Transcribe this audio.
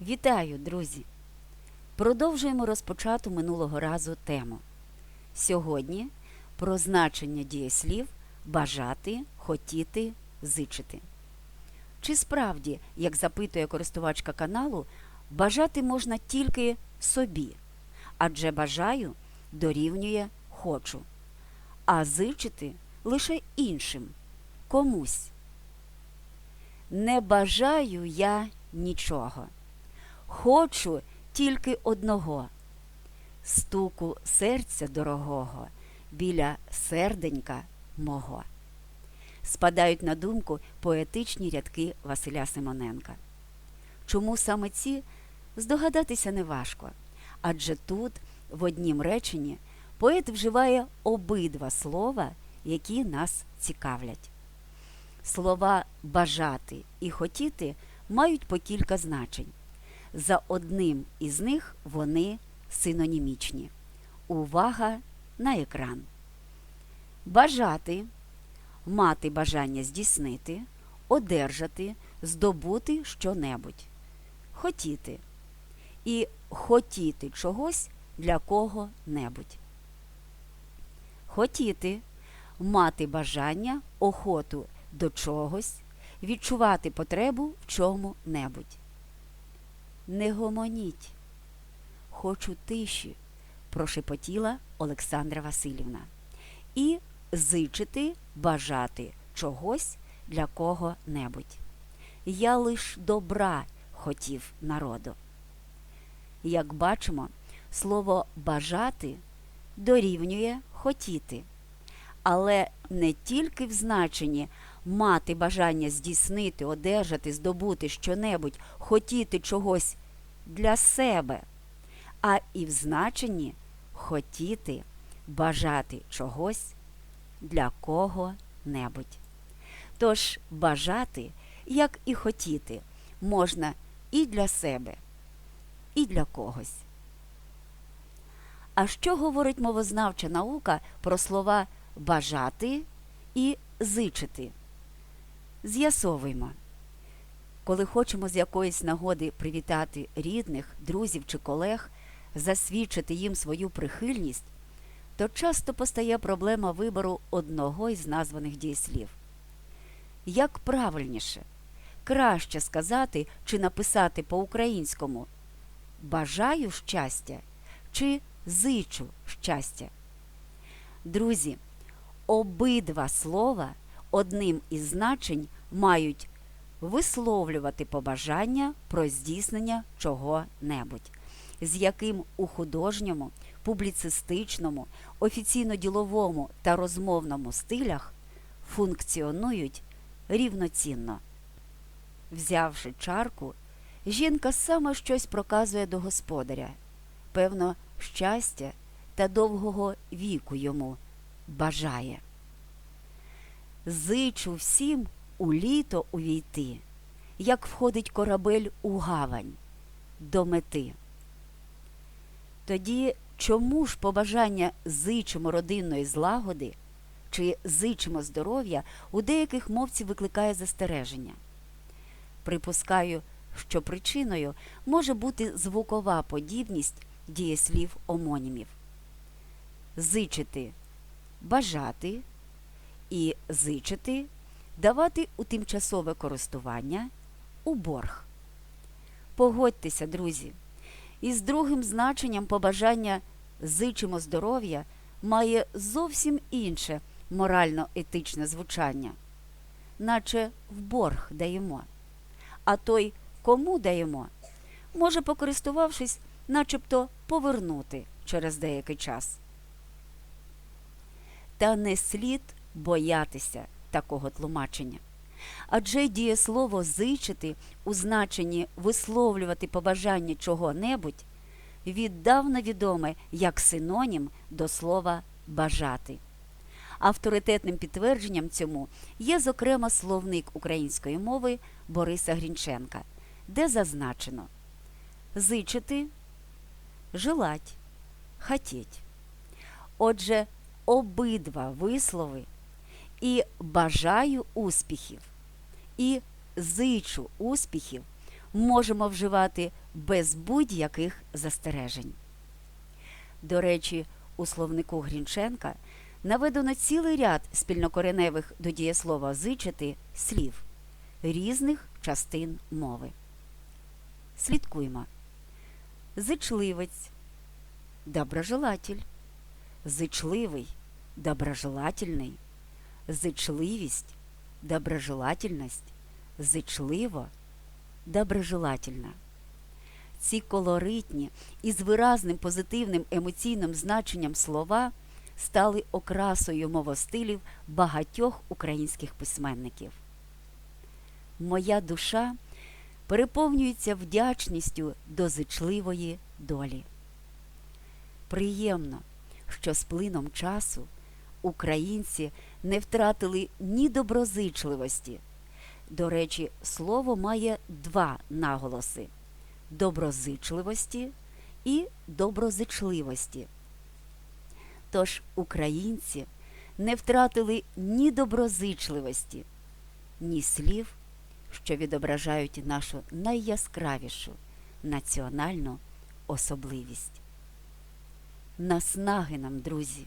Вітаю, друзі! Продовжуємо розпочату минулого разу тему. Сьогодні про значення дієслів бажати, хотіти, зичити. Чи справді, як запитує користувачка каналу, бажати можна тільки собі, адже бажаю дорівнює хочу, а зичити лише іншим, комусь. Не бажаю я нічого. Хочу тільки одного стуку серця дорогого біля серденька мого. Спадають на думку поетичні рядки Василя Симоненка. Чому саме ці здогадатися неважко, адже тут, в однім реченні, поет вживає обидва слова, які нас цікавлять. Слова бажати і хотіти мають по кілька значень. За одним із них вони синонімічні. Увага на екран. Бажати мати бажання здійснити, одержати, здобути щонебудь. Хотіти. І хотіти чогось для кого-небудь. Хотіти мати бажання, охоту до чогось, відчувати потребу в чому-небудь. Не гомоніть. Хочу тиші, прошепотіла Олександра Васильівна. І зичити, бажати чогось для кого-небудь. Я лиш добра хотів народу. Як бачимо, слово бажати дорівнює хотіти, але не тільки в значенні мати бажання здійснити, одержати, здобути щонебудь, хотіти чогось для себе, а і в значенні хотіти, бажати чогось для кого-небудь. Тож бажати, як і хотіти, можна і для себе, і для когось. А що говорить мовознавча наука про слова бажати і зичити? З'ясовуємо. Коли хочемо з якоїсь нагоди привітати рідних, друзів чи колег, засвідчити їм свою прихильність, то часто постає проблема вибору одного із названих дієслів. Як правильніше, краще сказати чи написати по-українському бажаю щастя чи зичу щастя. Друзі, обидва слова одним із значень мають висловлювати побажання про здійснення чого-небудь, з яким у художньому, публіцистичному, офіційно-діловому та розмовному стилях функціонують рівноцінно. Взявши чарку, жінка саме щось проказує до господаря, певно, щастя та довгого віку йому бажає. Зичу всім у літо увійти, як входить корабель у гавань до мети. Тоді чому ж побажання зичимо родинної злагоди чи зичимо здоров'я у деяких мовців викликає застереження? Припускаю, що причиною може бути звукова подібність дієслів омонімів. Зичити бажати і зичити давати у тимчасове користування у борг. Погодьтеся, друзі, із другим значенням побажання зичимо здоров'я має зовсім інше морально-етичне звучання, наче в борг даємо. А той, кому даємо, може, покористувавшись, начебто повернути через деякий час. Та не слід боятися такого тлумачення. Адже дієслово зичити у значенні висловлювати побажання чого-небудь віддавна відоме як синонім до слова бажати. Авторитетним підтвердженням цьому є, зокрема, словник української мови Бориса Грінченка, де зазначено зичити, желать, хотіть. Отже, обидва вислови і бажаю успіхів, і зичу успіхів можемо вживати без будь-яких застережень. До речі, у словнику Грінченка наведено цілий ряд спільнокореневих до дієслова зичити слів різних частин мови. Слідкуємо. Зичливець, доброжелатель, зичливий, доброжелательний, зичливість, доброжелательність, зичливо, доброжелательна. Ці колоритні і з виразним позитивним емоційним значенням слова стали окрасою мовостилів багатьох українських письменників. Моя душа переповнюється вдячністю до зичливої долі. Приємно, що з плином часу українці не втратили ні доброзичливості. До речі, слово має два наголоси доброзичливості і доброзичливості. Тож українці не втратили ні доброзичливості, ні слів, що відображають нашу найяскравішу національну особливість. Наснаги нам, друзі,